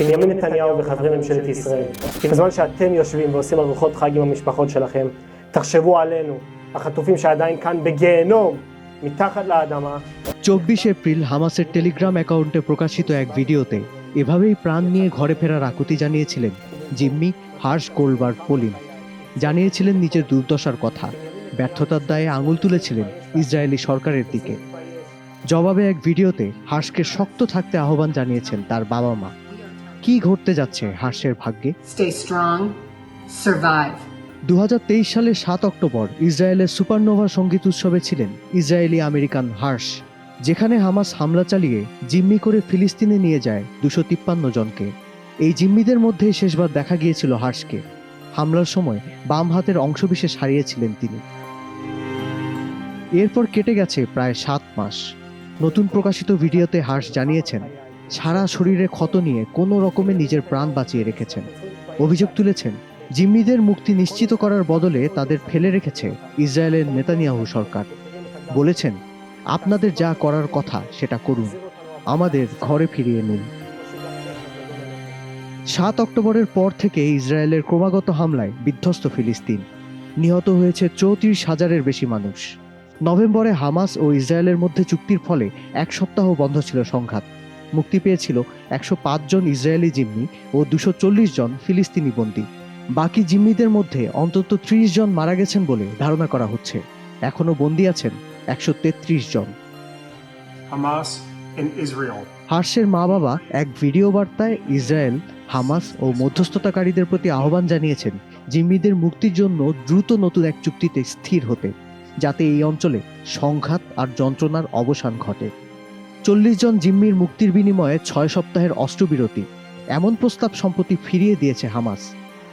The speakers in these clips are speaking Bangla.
בנימין נתניהו וחברי ממשלת ישראל, כי בזמן שאתם יושבים ועושים ארוחות חג עם המשפחות שלכם, תחשבו עלינו, החטופים שעדיין כאן בגיהנום, מתחת לאדמה, চব্বিশ এপ্রিল হামাসের টেলিগ্রাম অ্যাকাউন্টে প্রকাশিত এক ভিডিওতে এভাবেই প্রাণ নিয়ে ঘরে ফেরার আকুতি জানিয়েছিলেন জিম্মি হার্স গোলবার পোলিন জানিয়েছিলেন নিজের দুর্দশার কথা ব্যর্থতার দায়ে আঙুল তুলেছিলেন ইসরায়েলি সরকারের দিকে জবাবে এক ভিডিওতে হার্সকে শক্ত থাকতে আহ্বান জানিয়েছেন তার বাবা মা কি ঘটতে যাচ্ছে হার্সের ভাগ্যে. দু সালের সাত অক্টোবর ইসরায়েলের সুপারনোভা সংগীত উৎসবে ছিলেন ইসরায়েলি আমেরিকান হার্স যেখানে হামাস হামলা চালিয়ে জিম্মি করে ফিলিস্তিনে নিয়ে যায় দুশো তিপ্পান্ন জনকে। এই জিম্মিদের মধ্যেই শেষবার দেখা গিয়েছিল হার্সকে হামলার সময় বাম হাতের অংশবিশেষ হারিয়েছিলেন তিনি। এরপর কেটে গেছে প্রায় সাত মাস। নতুন প্রকাশিত ভিডিওতে হার্স জানিয়েছেন সারা শরীরে ক্ষত নিয়ে কোনো রকমে নিজের প্রাণ বাঁচিয়ে রেখেছেন। অভিযোগ তুলেছেন, জিম্মিদের মুক্তি নিশ্চিত করার বদলে তাদের ফেলে রেখেছে ইসরায়েলের নেতানিয়াহু সরকার। বলেছেন, আপনাদের যা করার কথা সেটা করুন। আমাদের ঘরে ফিরিয়ে নিন। সাত অক্টোবরের পর থেকে ইসরায়েলের ক্রমাগত হামলায় বিধ্বস্ত ফিলিস্তিন। নিহত হয়েছে চৌত্রিশ হাজারের বেশি মানুষ। নভেম্বরে হামাস ও ইসরায়েলের মধ্যে চুক্তির ফলে এক সপ্তাহ বন্ধ ছিল সংঘাত। মুক্তি পেয়েছিল একশো পাঁচ জন ইসরায়েলি জিম্মি ও দুশো জন ফিলিস্তিনি বন্দী। বাকি জিম্মিদের মধ্যে অন্তত ত্রিশ জন মারা গেছেন বলে ধারণা করা হচ্ছে। এখনও বন্দী আছেন একশো তেত্রিশ জন। হার্সের মা বাবা এক ভিডিও বার্তায় ইসরায়েল হামাস ও মধ্যস্থতাকারীদের প্রতি আহ্বান জানিয়েছেন জিম্মিদের মুক্তির জন্য দ্রুত নতুন এক চুক্তিতে স্থির হতে যাতে এই অঞ্চলে সংঘাত আর যন্ত্রণার অবসান ঘটে। চল্লিশ জন জিম্মির মুক্তির বিনিময়ে ছয় সপ্তাহের অস্ত্রবিরতি। এমন প্রস্তাব সম্প্রতি ফিরিয়ে দিয়েছে হামাস।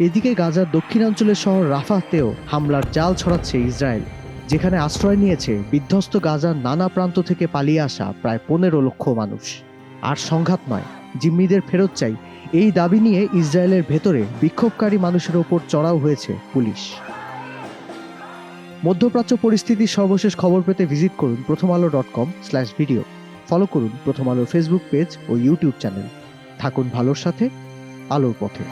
এদিকে গাজার দক্ষিণাঞ্চলের শহর রাফাতেও হামলার জাল ছড়াচ্ছে ইসরায়েল, যেখানে আশ্রয় নিয়েছে বিধ্বস্ত গাজার নানা প্রান্ত থেকে পালিয়ে আসা প্রায় পনেরো লক্ষ মানুষ। আর সংঘাত নয়, জিম্মিদের ফেরত চাই, এই দাবি নিয়ে ইসরায়েলের ভেতরে বিক্ষোভকারী মানুষের ওপর চড়াও হয়েছে পুলিশ। মধ্যপ্রাচ্য পরিস্থিতির সর্বশেষ খবর পেতে ভিজিট করুন Prothom Alo dot com slash video. Follow করুন প্রথম আলোর ফেসবুক পেজ ও ইউটিউব চ্যানেল থাকুন ভালোর সাথে আলোর পথে।